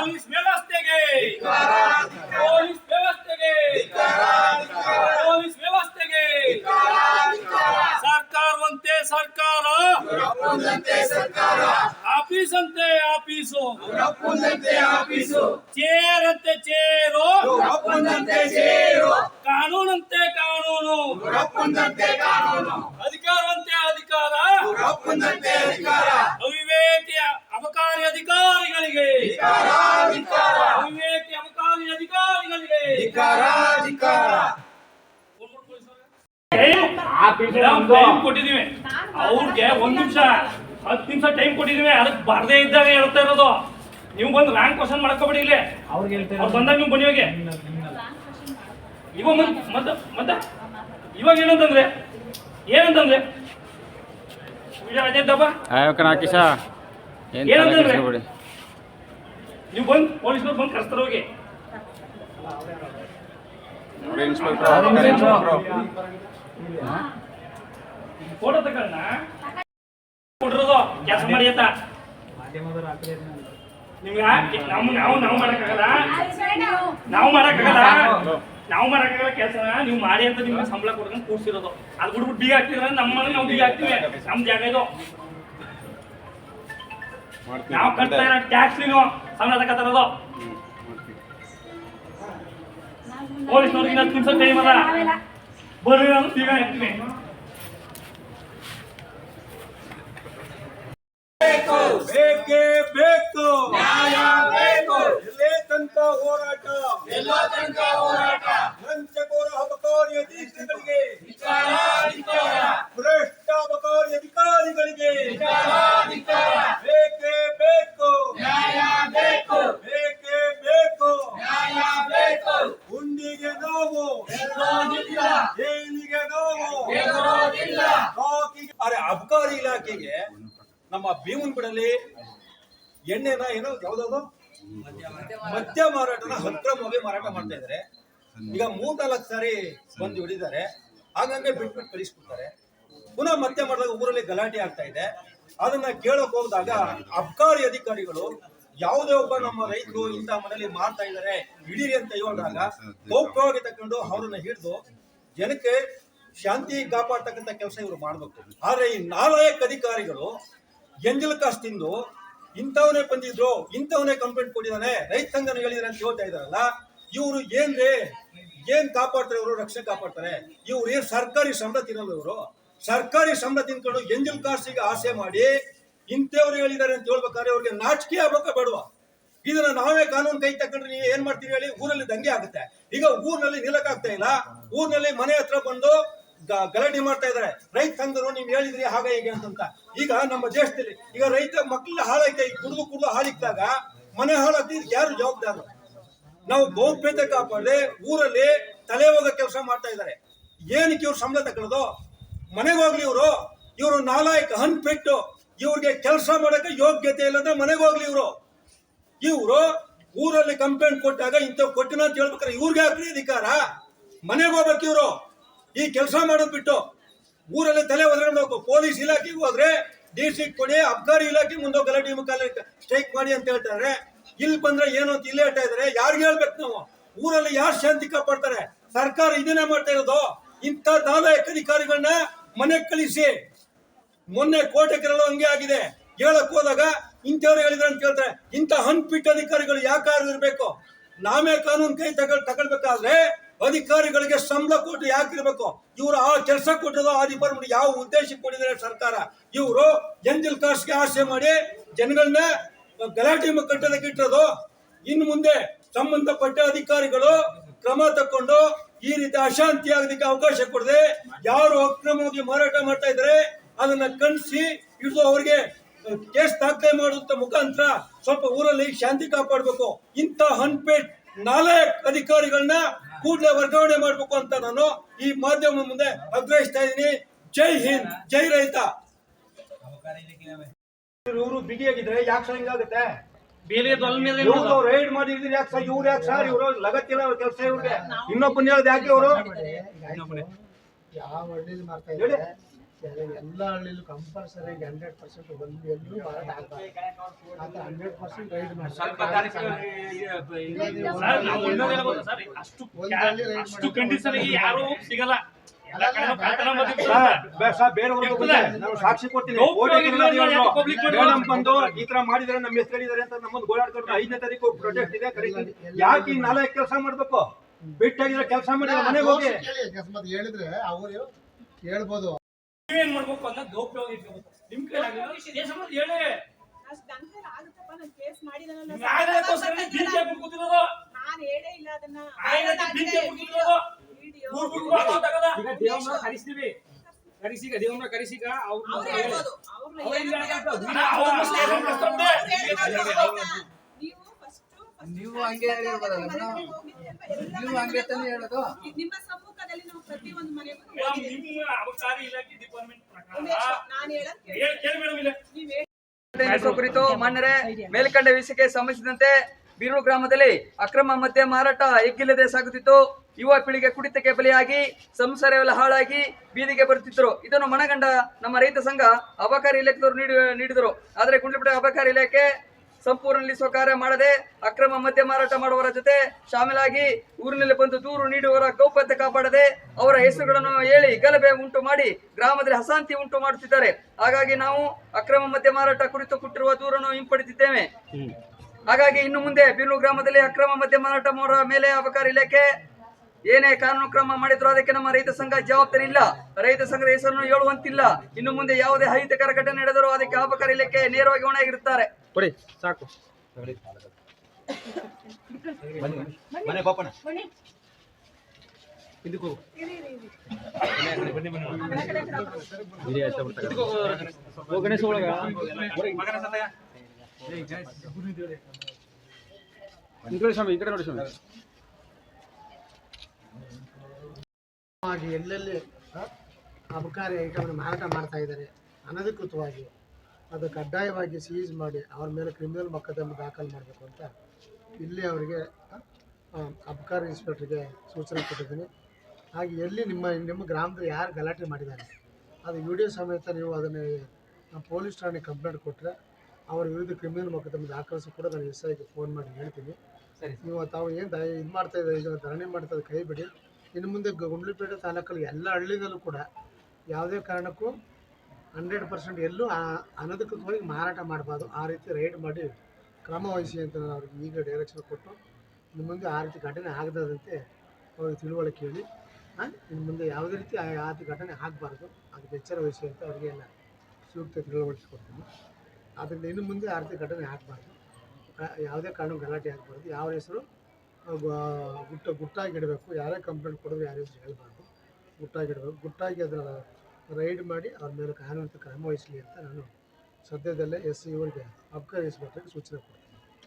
Police ವ್ಯವಸ್ಥೆಗೆ police ವ್ಯವಸ್ಥೆಗೆ police ವ್ಯವಸ್ಥೆಗೆ ಸರ್ಕಾರವಂತೆ ಸರ್ಕಾರ ಕಾನೂನಂತೆ ಕಾನೂನು ಅಧಿಕಾರವಂತೆ ಅಧಿಕಾರ. ಅವಿವೇಕಿ ಅಬಕಾರಿ ಅಧಿಕಾರಿಗಳಿಗೆ. ಅವಿವೇಕಿ ಅಬಕಾರಿ ಅಧಿಕಾರಿಗಳಿಗೆ. ಟೈಮ್ ಕೊಟ್ಟಿದೀವಿ ಅವ್ರಿಗೆ ಒಂದ್ ನಿಮಿಷ ಹತ್ತು ನಿಮಿಷ ಟೈಮ್ ಕೊಟ್ಟಿದೀವಿ ಅದಕ್ಕೆ ಬರ್ದೇ ಇದ್ದಾಗ ಹೇಳ್ತಾ ಇರೋದು. ನೀವು ಬಂದು ರ್ಯಾಂಕ್ ಕ್ವಶನ್ ಮಾಡ್ಕೋಬೇಡಿ ಇಲ್ಲಿ. ಅವ್ರು ಬಂದಾಗ ನೀವು ಬನ್ನಿ ಹೋಗಿ ಇವಾಗ ಮತ್- ಮತ್ತೆ ಮತ್ತೆ? ಇವಾಗ ಏನಂತಂದ್ರೆ ಏನಂತಂದ್ರೆ ಆಯೋಕನ ಹಾಕಿಸ ಏನ್? ಕೆಡಿಸ್ಕೊಬೇಡಿ. ನೀವು ಬಂದು ಪೊಲೀಸ್ನವ್ರು ಬಂದು ಕರೆಸ್ತಾರ ಹೋಗಿ. ಫೋಟೋ ತಗೊಳ್ಳೋಣ ಕೊಟ್ಟಿರೋದು ಕೆಲಸ ಮಾಡಿ ಅಂತ. ನಿಮ್ಗೆ ನಾವು ನಾವು ನಾವು ಮಾಡಕ್ಕಾಗಲ್ಲ? ನಾವು ಮಾಡಕ್ಕಾಗಲ್ಲ? ನಾವು ಮಾಡಕ್ಕಾಗಲ್ಲ ಕೆಲಸ ನೀವು ಮಾಡಿ ಅಂತ ನಿಮ್ಗೆ ಸಂಬಳ ಕೊಡ್ಕೊಂಡು ಕೂರ್ಸಿರೋದು. ಅದು ಬಿಟ್ಬಿಟ್ಟು ಬೀಗ ಹಾಕ್ತಿದ್ರೆ ನಮ್ಮ ಮನೆ ನಾವು ಬೀಗ ಹಾಕ್ತೀವಿ. ನಮ್ ಜಾಗ ಇದು. ನಾವು ಕಟ್ತಾ ಇರೋ ಟ್ಯಾಕ್ಸ್ ನೀನು ಸಂಬಳ ತಗೋತಾರದು ಪೊಲೀಸ್ನವ್ರಿಗೆ ಹತ್ತು ನಿಮಿಷ ಟೈಮ್ ಅದ. ಬರ್ರಿ ನಾನು ಬೀಗ ಹಾಕ್ತೀನಿ. ಬೇಕೇ ಬೇಕು. ನ್ಯಾಯ ಬೇಕು. ಎಲ್ಲೇ ತನಕ ಹೋರಾಟ. ಎಲ್ಲ ತನಕ ಹೋರಾಟ ಲಂಚಕೋರ ಅಬಕಾರಿ ಅಧಿಕಾರಿಗಳಿಗೆ ಭ್ರಷ್ಟ ಅಬಕಾರಿ ಅಧಿಕಾರಿಗಳಿಗೆ ಬೇಕೇ ಬೇಕು ನ್ಯಾಯ ಬೇಕು ಬೇಕೇ ಬೇಕು ನ್ಯಾಯ ಬೇಕು ಹುಂಡಿಗೆ ನೋವು ಜೈಲಿಗೆ ನೋವು ಕಾಕಿಗೆ- ಅರೆ ಅಬಕಾರಿ ಇಲಾಖೆಗೆ ನಮ್ಮ ಭೀಮನ್ ಬಿಡಲಿ ಎಣ್ಣೆನ ಏನೋ ಯಾವ್ದಾದ್ರು ಮದ್ಯ ಮಾರಾಟನ ಅಕ್ರಮವಾಗಿ ಮಾರಾಟ ಮಾಡ್ತಾ ಇದಾರೆ. ಈಗ ಮೂರ್ ನಾಲ್ಕು ಸಾರಿ ಬಂದು ಹಿಡಿದಾರೆ. ಹಾಗಂಗೆ ಬಿಟ್ಬಿಟ್ಟು ಕಳಿಸ್ಬಿಡ್ತಾರೆ. ಪುನಃ ಮತ್ತೆ ಮಾಡಿದಾಗ ಊರಲ್ಲಿ ಗಲಾಟೆ ಆಗ್ತಾ ಇದೆ. ಅದನ್ನ ಕೇಳಕ್ ಹೋದಾಗ ಅಬ್ಕಾರಿ ಅಧಿಕಾರಿಗಳು ಯಾವುದೇ ಒಬ್ಬ ನಮ್ಮ ರೈತರು ಇಂಥ ಮನೆಯಲ್ಲಿ ಮಾರ್ತಾ ಇದ್ದಾರೆ ಹಿಡೀರಿ ಅಂತ ಹೇಳಿದಾಗ ಗೌಪ್ಯವಾಗಿ ತಕೊಂಡು ಅವ್ರನ್ನ ಹಿಡಿದು ಜನಕ್ಕೆ ಶಾಂತಿ ಕಾಪಾಡ್ತಕ್ಕಂಥ ಕೆಲಸ ಇವರು ಮಾಡ್ಬೇಕು. ಆದ್ರೆ ಈ ನಾಲ್ಕು ಅಧಿಕಾರಿಗಳು ಎಂಜಲ್ ಕಾಸ್ ತಿಂದು ಇಂಥವನೇ ಬಂದಿದ್ರು, ಇಂಥವನೇ ಕಂಪ್ಲೇಂಟ್ ಕೊಟ್ಟಿದ್ದಾನೆ, ರೈತ ಸಂಘನ ಹೇಳಿದ್ರೆ ಅಂತ ಹೇಳ್ತಾ ಇದಾರಲ್ಲ ಇವರು ಏನ್ರಿ? ಏನ್ ಕಾಪಾಡ್ತಾರೆ ಇವರು? ರಕ್ಷಣೆ ಕಾಪಾಡ್ತಾರೆ. ಇವ್ರು ಏನ್ ಸರ್ಕಾರಿ ಸಂಬಳ ತಿನ್ನಲ್ಲ ಇವರು? ಸರ್ಕಾರಿ ಸಂಬಳ ತಿನ್ಕೊಂಡು ಎಂಜಿಲ್ ಕಾಸ್ಟಿಗೆ ಆಸೆ ಮಾಡಿ ಇಂಥವ್ರು ಹೇಳಿದ್ದಾರೆ ಅಂತ ಹೇಳ್ಬೇಕಾದ್ರೆ ಅವ್ರಿಗೆ ನಾಚಿಕೆ ಆಗ್ಬೇಕ ಬೇಡವಾ? ಇದನ್ನ ನಾವೇ ಕಾನೂನು ಕೈ ತಕೊಂಡ್ರೆ ನೀವು ಏನ್ ಮಾಡ್ತೀರಿ ಹೇಳಿ? ಊರಲ್ಲಿ ದಂಗೆ ಆಗುತ್ತೆ. ಈಗ ಊರಿನಲ್ಲಿ ನಿಲ್ಲಕ್ಕಾಗ್ತಾ ಇಲ್ಲ. ಊರಿನಲ್ಲಿ ಮನೆ ಹತ್ರ ಬಂದು ಗಲಾಟೆ ಮಾಡ್ತಾ ಇದಾರೆ ರೈತ ಸಂಘರು ನೀವ್ ಹೇಳಿದ್ರಿ ಹಾಗೆ ಹೀಗೆ ಅಂತಂತ. ಈಗ ನಮ್ಮ ದೇಶದಲ್ಲಿ ಈಗ ರೈತ ಮಕ್ಕಳ ಹಾಳೈತೆ ಈಗ ಕುಡಿದು ಕುಡಿದು ಹಾಳಿಕ್ದಾಗ ಮನೆ ಹಾಳಾಗ್ತಿ ಯಾರು ಜವಾಬ್ದಾರರು ನಾವು ಗೌಪ್ಯತೆ ಕಾಪಾಡಿ ಊರಲ್ಲಿ ತಲೆ ಹೋಗೋ ಕೆಲಸ ಮಾಡ್ತಾ ಇದಾರೆ ಏನಕ್ಕೆ ಇವ್ರು ಸಂಬಳ ತಗೊಳ್ಳೋದು ಮನೆಗೆ ಹೋಗ್ಲಿ ಇವರು. ಇವರು ನಾಲಾಯಕ ಹನ್ಪೆಟ್ಟು ಇವ್ರಿಗೆ ಕೆಲಸ ಮಾಡಕ್ಕೆ ಯೋಗ್ಯತೆ ಇಲ್ಲದ ಮನೆಗೆ ಹೋಗ್ಲಿ ಇವರು. ಇವರು ಊರಲ್ಲಿ ಕಂಪ್ಲೇಂಟ್ ಕೊಟ್ಟಾಗ ಇಂಥ ಕೊಟ್ಟಿನ ಅಂತ ಹೇಳ್ಬೇಕಾರೆ ಇವ್ರಿಗೆ ಹಾಕ್ರಿ ಅಧಿಕಾರ. ಮನೆಗೆ ಹೋಗ್ಬೇಕು ಇವರು. ಈ ಕೆಲಸ ಮಾಡೋದ್ ಬಿಟ್ಟು ಊರಲ್ಲಿ ತಲೆ ಒದರ್ಕೊಂಡು ಪೊಲೀಸ್ ಇಲಾಖೆಗೆ ಹೋದ್ರೆ ಡಿ ಸಿ ಕೊಡಿ, ಅಬ್ಕಾರಿ ಇಲಾಖೆ ಮುಂದೆ ಗಲಾಟೆ ಮುಖಾಲ ಸ್ಟ್ರೈಕ್ ಮಾಡಿ ಅಂತ ಹೇಳ್ತಾರೆ. ಇಲ್ಲಿ ಬಂದ್ರೆ ಏನು ಅಂತ ಇಲ್ಲೇ ಹೇಳ್ತಾ ಇದಾರೆ. ಯಾರಿಗೆ ಹೇಳ್ಬೇಕು ನಾವು? ಊರಲ್ಲಿ ಯಾರು ಶಾಂತಿ ಕಾಪಾಡ್ತಾರೆ? ಸರ್ಕಾರ ಇದನ್ನೇ ಮಾಡ್ತಾ ಇರೋದು. ಇಂಥ ನಾಲಾಯಕ ಅಧಿಕಾರಿಗಳನ್ನ ಮನೆ ಕಳಿಸಿ. ಮೊನ್ನೆ ಕೋಟೆ ಕೆರಳು ಹಂಗೆ ಆಗಿದೆ. ಹೇಳಕ್ ಹೋದಾಗ ಇಂಥವ್ರು ಹೇಳಿದ್ರೆ ಅಂತ ಕೇಳ್ತಾರೆ ಇಂಥ ಹನ್ಪಿಟ್ಟ ಅಧಿಕಾರಿಗಳು ಯಾಕಾರು ಇರಬೇಕು? ನಾವೇ ಕಾನೂನು ಕೈ ತಗೊಳ್ ತಗೊಳ್ಬೇಕಾದ್ರೆ ಅಧಿಕಾರಿಗಳಿಗೆ ಸಂಬಳ ಕೊಟ್ಟು ಯಾಕಿರ್ಬೇಕು? ಇವರು ಆ ಕೆಲಸ ಕೊಟ್ಟದೋ ಆ ಡಿಪಾರ್ಟ್ಮೆಂಟ್ ಯಾವ ಉದ್ದೇಶಕ್ಕೆ ಕೊಟ್ಟಿದ್ದಾರೆ ಸರ್ಕಾರ? ಇವರು ಎಂಜಲ್ ಕಾಸ್ಗೆ ಆಸೆ ಮಾಡಿ ಜನಗಳನ್ನ ಗಲಾಟೆ ಕಟ್ಟೋದಕ್ಕೆ ಇಟ್ಟಿರೋದು. ಇನ್ನು ಮುಂದೆ ಸಂಬಂಧಪಟ್ಟ ಅಧಿಕಾರಿಗಳು ಕ್ರಮ ತಕೊಂಡು ಈ ರೀತಿ ಅಶಾಂತಿ ಆಗಲಿಕ್ಕೆ ಅವಕಾಶ ಕೊಡದೆ, ಯಾರು ಅಕ್ರಮವಾಗಿ ಮಾರಾಟ ಮಾಡ್ತಾ ಇದ್ದಾರೆ ಅದನ್ನ ಕಣಿಸಿ ಇದು ಅವರಿಗೆ ಕೇಸ್ ದಾಖಲೆ ಮಾಡುವಂತ ಮುಖಾಂತರ ಸ್ವಲ್ಪ ಊರಲ್ಲಿ ಶಾಂತಿ ಕಾಪಾಡಬೇಕು. ಇಂಥ ಹನ್ಪೇಟ್ ನಾಲ್ಕು ಅಧಿಕಾರಿಗಳನ್ನ ಕೂಡಲೇ ವರ್ಗಾವಣೆ ಮಾಡಬೇಕು ಅಂತ ನಾನು ಈ ಮಾಧ್ಯಮ ಮುಂದೆ ಆಗ್ರಹಿಸ್ತಾ ಇದ್ದೀನಿ. ಜೈ ಹಿಂದ್ ಜೈ ರೈತ. ಇವರು ಬಿಗಿಯಾಗಿದ್ರೆ ಯಾಕೆ ಹಿಂಗಾಗುತ್ತೆ ಮೇಲೆ ಇವ್ರು ರೈಡ್ ಮಾಡಿದ್ರೆ ಯಾಕೆ ಸರ್ ಇವ್ರು ಯಾಕೆ ಸರ್ ಇವರು ಲಗತ್ತಿಲ್ಲ ಕೆಲಸ ಇವ್ರಿಗೆ. ಇನ್ನೊಬ್ಬನ ಹೇಳ್ದು ಯಾಕೆ ಇವರು? ಯಾವ ಮಾಡ್ತಾ ಎಲ್ಲ ಹಳ್ಳಿಲೂ ಕಂಪಲ್ಸರಿ ಹಂಡ್ರೆಡ್ ಪರ್ಸೆಂಟ್ ಒಂದು ಎಲ್ಲೂ ಮಾರಾಟ ಆಗ್ಬಾರ್ದು ಆತ ಹಂಡ್ರೆಡ್ ಪರ್ಸೆಂಟ್ ರೈಡ್ ಮಾಡಿ ಸರ್ ನಾವು ಇನ್ನೊಂದು ಸರ್. ಅಷ್ಟು ಕಂಡೀಷನ್ ಯಾರು ಸಿಗಲ್ಲ. ಸಾಕ್ಷಿ ಕೊಡ್ತೀನಿ ಬಂದು ಈ ತರ ಮಾಡಿದ್ರೆ ನಮ್ಮ ಹೆಸರು ಇದಾರೆ ಅಂತ ನಮ್ಮ ಗೋಳಾಡ್ಕೊಂಡು ಐದನೇ ತಾರೀಕು ಪ್ರೊಜೆಕ್ಟ್ ಇದೆ ಕರೀತೀನಿ ಯಾಕೆ ಈ ನಾಲ್ಕು ಕೆಲಸ ಮಾಡ್ಬೇಕು? ಬಿಟ್ಟಾಗಿದ್ರೆ ಕೆಲಸ ಮಾಡಿದ್ರೆ ಮನೆಗೆ ಹೋಗಿ. ಹೇಳಿದ್ರೆ ಅವರು ಹೇಳ್ಬೋದು. ನೀವೇನ್ ಮಾಡ್ಬೇಕು ಅಂತ ಗೌಪ್ಯವಾಗಿ ಇಟ್ಕೋಬೇಕು? ನಿಮ್ ಕೈಲಾಗಿಲ್ಲ ದೇಶ ಹೇಳಿ. ಕೂತಿರೋದು. ಈಗ ದೇವ್ರನ್ನ ಕರೆಸ್ತೀವಿ. ಕರೆಸಿಗ ಅವ್ರು ನೀವು ಹಂಗೆ ಹೇಳಿರ್ಬೋದಲ್ಲ ಮೇಡಮ್? ನೀವು ಹಂಗೆ ತಾನೇ ಹೇಳೋದು? ನಿಮ್ಮ ಸಮ್ಮುಖದಲ್ಲಿ ನಾವು ಪ್ರತಿ ಒಂದು ಮನೆಗೂ ನಿಮ್ಮ ಅಬಕಾರಿ ಇಲಾಖೆ ಡಿಪಾರ್ಟ್ಮೆಂಟ್ ಪ್ರಕಾರ ನಾನ್ ಕೇಳಿ. ಹೇಳಿ ಮೇಡಮ್ ಇಲ್ಲ. ನೀವ್ ಕುರಿತು ಮಾನ್ಯರೇ ಮೇಲ್ಕಂಡ ವಿಷಯಕ್ಕೆ ಸಂಬಂಧಿಸಿದಂತೆ ಬೀರು ಗ್ರಾಮದಲ್ಲಿ ಅಕ್ರಮ ಮದ್ಯ ಮಾರಾಟ ಎಗ್ಗಿಲ್ಲದೆ ಸಾಗುತ್ತಿತ್ತು. ಯುವ ಪೀಳಿಗೆ ಕುಡಿತಕ್ಕೆ ಬಲಿಯಾಗಿ ಸಂಸಾರವೆಲ್ಲ ಹಾಳಾಗಿ ಬೀದಿಗೆ ಬರುತ್ತಿದ್ದರು. ಇದನ್ನು ಮನಗಂಡ ನಮ್ಮ ರೈತ ಸಂಘ ಅಬಕಾರಿ ಇಲಾಖೆಯವರು ನೀಡಿ ನೀಡಿದರು. ಆದರೆ ಗುಂಡ್ಲುಪೇಟೆ ಅಬಕಾರಿ ಇಲಾಖೆ ಸಂಪೂರ್ಣ ನಿಲ್ಲಿಸುವ ಕಾರ್ಯ ಮಾಡದೆ ಅಕ್ರಮ ಮದ್ಯ ಮಾರಾಟ ಮಾಡುವವರ ಜೊತೆ ಶಾಮೀಲಾಗಿ ಊರಿನಲ್ಲಿ ಬಂದು ದೂರು ನೀಡುವವರ ಗೌಪ್ಯತೆ ಕಾಪಾಡದೆ ಅವರ ಹೆಸರುಗಳನ್ನು ಹೇಳಿ ಗಲಭೆ ಉಂಟು ಮಾಡಿ ಗ್ರಾಮದಲ್ಲಿ ಅಶಾಂತಿ ಉಂಟು ಮಾಡುತ್ತಿದ್ದಾರೆ. ಹಾಗಾಗಿ ನಾವು ಅಕ್ರಮ ಮದ್ಯ ಮಾರಾಟ ಕುರಿತು ಕೊಟ್ಟಿರುವ ದೂರನ್ನು ಹಿಂಪಡೆದಿದ್ದೇವೆ. ಹಾಗಾಗಿ ಇನ್ನು ಮುಂದೆ ಬೀರ್ಲು ಗ್ರಾಮದಲ್ಲಿ ಅಕ್ರಮ ಮದ್ಯ ಮಾರಾಟ ಮಾಡುವ ಮೇಲೆ ಅಬಕಾರಿ ಇಲಾಖೆ ಏನೇ ಕಾನೂನು ಕ್ರಮ ಮಾಡಿದ್ರು ಅದಕ್ಕೆ ನಮ್ಮ ರೈತ ಸಂಘ ಜವಾಬ್ದಾರಿ ಇಲ್ಲ. ರೈತ ಸಂಘದ ಹೆಸರನ್ನು ಹೇಳುವಂತಿಲ್ಲ. ಇನ್ನು ಮುಂದೆ ಯಾವುದೇ ಅಹಿತಕರ ಘಟನೆ ನಡೆದರೂ ಅದಕ್ಕೆ ಅಬಕಾರಿ ಇಲಾಖೆ ನೇರವಾಗಿ ಹೊಣೆಯಾಗಿರುತ್ತಾರೆ. ಕೊಡಿ ಸಾಕು. ಮನೆ ಗಣೇಶ ಒಳಗ. ಈ ಕಡೆ ಸ್ವಾಮಿ ಈ ಕಡೆ ನೋಡಿ ಸ್ವಾಮಿ. ಎಲ್ಲೆಲ್ಲಿ ಆ, ಅಬಕಾರಿ ಐಟಮ್ ಮಾರಾಟ ಮಾಡ್ತಾ ಇದ್ದಾರೆ ಅನಧಿಕೃತವಾಗಿ. ಅದು ಕಡ್ಡಾಯವಾಗಿ ಸೀಸ್ ಮಾಡಿ ಅವ್ರ ಮೇಲೆ ಕ್ರಿಮಿನಲ್ ಮೊಕದ್ದಮೆ ದಾಖಲು ಮಾಡಬೇಕು ಅಂತ ಇಲ್ಲಿ ಅವರಿಗೆ ಆ, ಇನ್ಸ್ಪೆಕ್ಟ್ರಿಗೆ ಸೂಚನೆ ಕೊಟ್ಟಿದ್ದೀನಿ. ಹಾಗೆ ಎಲ್ಲಿ ನಿಮ್ಮ ನಿಮ್ಮ ಗ್ರಾಮದಲ್ಲಿ ಯಾರು ಗಲಾಟೆ ಮಾಡಿದ್ದಾರೆ ಅದು ವಿಡಿಯೋ ಸಮೇತ ನೀವು ಅದನ್ನು ಪೊಲೀಸ್ ಠಾಣೆ ಕಂಪ್ಲೇಂಟ್ ಕೊಟ್ಟರೆ ಅವರ ವಿರುದ್ಧ ಕ್ರಿಮಿನಲ್ ಮೊಕದ್ದಮೆ ದಾಖಲಿಸಿ ಕೂಡ ನಾನು ಎಸ್ ಐಗೆ ಫೋನ್ ಮಾಡಿ ಹೇಳ್ತೀನಿ. ಸರಿ. ನೀವು ತಾವು ಏನು ದ ಇದು ಮಾಡ್ತಾ ಇದ್ದಾರೆ ಈಗ ಧರಣಿ ಮಾಡ್ತಾ ಕೈ ಬಿಡಿ. ಇನ್ನು ಮುಂದೆ ಗುಂಡ್ಲಿಪೇಟೆ ತಾಲೂಕಲ್ಲಿ ಎಲ್ಲ ಹಳ್ಳಿಗಳಲ್ಲೂ ಕೂಡ ಯಾವುದೇ ಕಾರಣಕ್ಕೂ ಹಂಡ್ರೆಡ್ ಪರ್ಸೆಂಟ್ ಎಲ್ಲೂ ಅನಧಿಕೃತವಾಗಿ ಮಾರಾಟ ಮಾಡಬಾರ್ದು. ಆ ರೀತಿ ರೈಡ್ ಮಾಡಿ ಕ್ರಮ ವಹಿಸಿ ಅಂತ ನಾನು ಅವ್ರಿಗೆ ಈಗ ಡೈರೆಕ್ಷನ್ ಕೊಟ್ಟು ಇನ್ನು ಮುಂದೆ ಆ ರೀತಿ ಘಟನೆ ಆಗದಂತೆ ಅವ್ರಿಗೆ ತಿಳುವಳಿಕೆ ಹೇಳಿ. ಇನ್ನು ಮುಂದೆ ಯಾವುದೇ ರೀತಿ ಆ ಘಟನೆ ಆಗಬಾರ್ದು. ಅದಕ್ಕೆ ಎಚ್ಚರ ವಹಿಸಿ ಅಂತ ಅವರಿಗೆ ಎಲ್ಲ ಸೂಕ್ತ ತಿಳುವಳಿಕೆ ಕೊಡ್ತೀನಿ ಅದರಿಂದ ಇನ್ನು ಮುಂದೆ ಆ ರೀತಿ ಘಟನೆ ಆಗಬಾರ್ದು. ಯಾವುದೇ ಕಾರಣ ಗಲಾಟೆ ಆಗಬಾರ್ದು. ಯಾವ ಹೆಸರು ಗುಟ್ಟ ಗುಟ್ಟಾಗಿಡಬೇಕು ಯಾರೇ ಕಂಪ್ಲೇಂಟ್ ಕೊಡೋದು ಯಾರ ಹೆಸರು ಹೇಳಬಾರ್ದು. ಗುಟ್ಟಾಗಿಡಬೇಕು ಗುಟ್ಟಾಗಿ ಅದರ ರೈಡ್ ಮಾಡಿ ಅವ್ರ ಮೇಲೆ ಕಾನೂನು ಕ್ರಮ ವಹಿಸಲಿ ಅಂತ ನಾನು ಸದ್ಯದಲ್ಲೇ ಎಸ್ ಸಿ ಇವರಿಗೆ ಅಬ್ಕಾರಿ ಇನ್ಸ್ಪೆಕ್ಟರ್ಗೆ ಸೂಚನೆ ಕೊಡ್ತೀನಿ.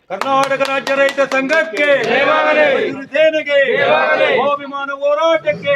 ಕರ್ನಾಟಕ ರಾಜ್ಯ ರೈತ ಸಂಘಕ್ಕೆ ಸೇನೆಗೆ ಹೋರಾಟಕ್ಕೆ